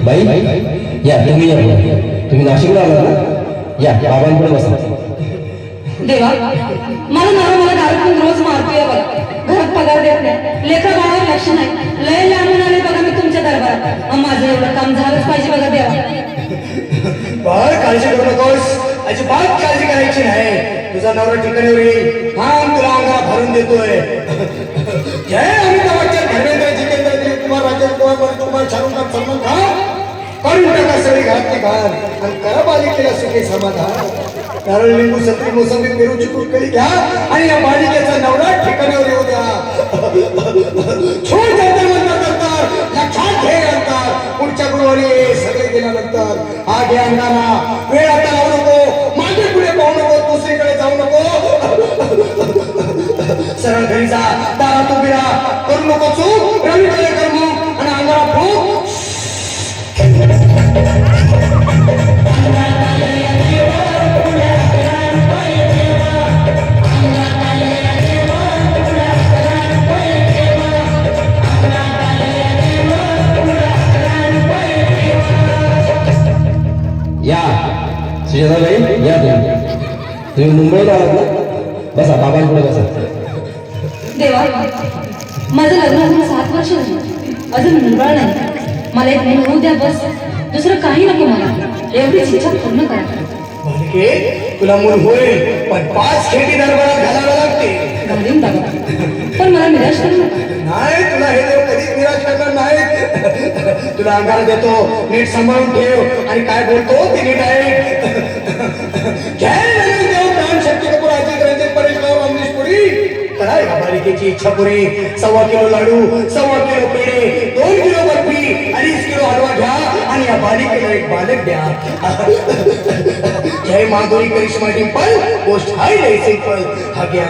बाई या तुम्ही या. तुम्ही नाशिकला आलात ना? या बाबांकडे बसा. देवा मला नवरा मला दारू रोज मारतोय बघा. घरात पगार देत नाही. लेखा बाळावर लक्ष नाही. लय लांबून आले बघा मी तुमच्या दरबारात. माझं एवढं काम झालंच पाहिजे बघा देवा. बाळ काळजी करू नकोस. अजिबात काळजी करायची नाही. तुझा नवरा ठिकाणीवर येईल. थांब तुला अंगा भरून देतोय. जय सगळी घातली घाल आणि करा बालिकेला सुखे समाधान. कारण लिंबू सत्री मोसंबी पेरूची कुटकळी घ्या आणि या बालिकेचा नवरा ठिकाणीवर येऊ द्या. छोड जाते म्हणतात करतात लक्षात घे आणतात पुढच्या गुरुवारी सगळे गेल्यानंतर हा घे अंगाना वेळ आता लावू नको. मागे पुढे पाहू नको. दुसरीकडे जाऊ नको. सरळ घरी जा. दारात उभी राहा. करू नको चूक. रवी या. सुजाताबाई या तुम्ही. तुम्ही मुंबईला आलात ना? बसा बाबांकडे बसा. देवा माझं लग्न अजून सात वर्ष झाली. अजून मुलगा नाही. मला एक मुलं होऊ द्या बस. दुसरं काही नको मला. एवढीच इच्छा पूर्ण करा बालिके तुला मूल होईल पण पाच खेटी दरबारात घालावे लागते घालीन बाबा पण मला निराश करू नाही तुला हे देव कधी निराश करणार नाही तुला अंगार देतो नीट सांभाळून ठेव. आणि काय बोलतो ते नीट आहे जय देव प्राण शक्ती कपूर अजित रंजित परेश राव अमरीश पुरी करा बालिकेची इच्छा पुरी. सव्वा किलो लाडू सव्वा किलो पेढे दोन किलो बर्फी अडीच किलो हलवा घ्या आणि या बालिकेला एक बालक द्या. जय माधुरी करिश्मा डिंपल गोष्ट हाय लय सिंपल. हा घे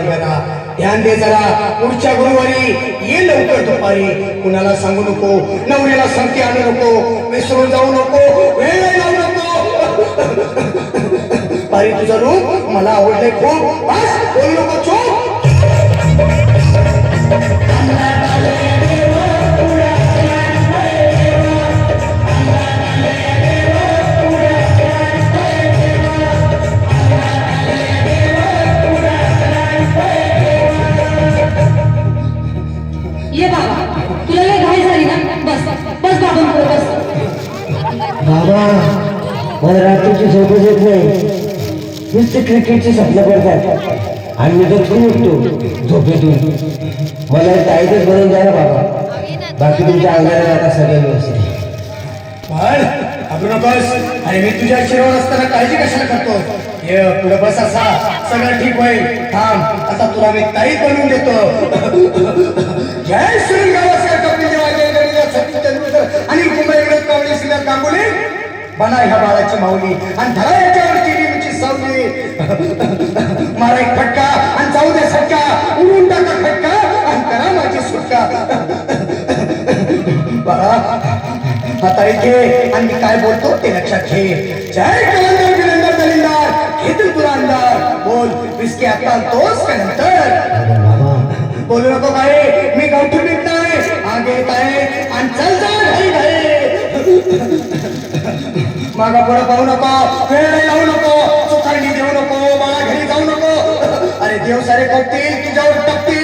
ध्यान दे जरा पुढच्या गुरुवारी ये लवकर दुपारी. कुणाला सांगू नको नवऱ्याला संगती आणू नको विसरून जाऊ नको वेळ लावू नको. अरे तुझं रूप मला आवडलंय खूप. बस बोलू नको चूप. बस बाबांकडे बस. बाबा मला रात्रीची झोपच येत नाही. नुसते क्रिकेटची स्वप्न पडतात. आणि मी तर उठतो झोपेतून. मला ताईतच बनवून द्या ना बाबा. बाकी तुमच्या अंगाला आता सगळं व्यवस्थित पण आपण बस. आणि मी तुझ्या शिरोवर असताना काळजी कशाला करतो ये पुढे बस असा. सगळं ठीक होईल. थांब. आता तुला मी ताई बनवून देतो. जय श्री गावस्कर कावळे सिद्धार्थ बना ह्या बाळाची माऊली. आणि धरा याच्यावरची रीमची सावली. मारा एक फटका आणि जाऊ दे सटका उडून टाका फटका आणि करा माझी सुटका. बाळा आता इथे आणि मी काय बोलतो ते लक्षात घे. जय कलंदर विलंदर दलिंदार. घेतील तुला अंदार बोल विस्की आता तोच का नंतर? बोलू नको काय मी गावठी मागा पुढे पाहू नको. वेळ लावू नको. चुकांनी देऊ नको. मला घरी जाऊ नको. अरे देव सारे करतील तुझ्यावर टपतील?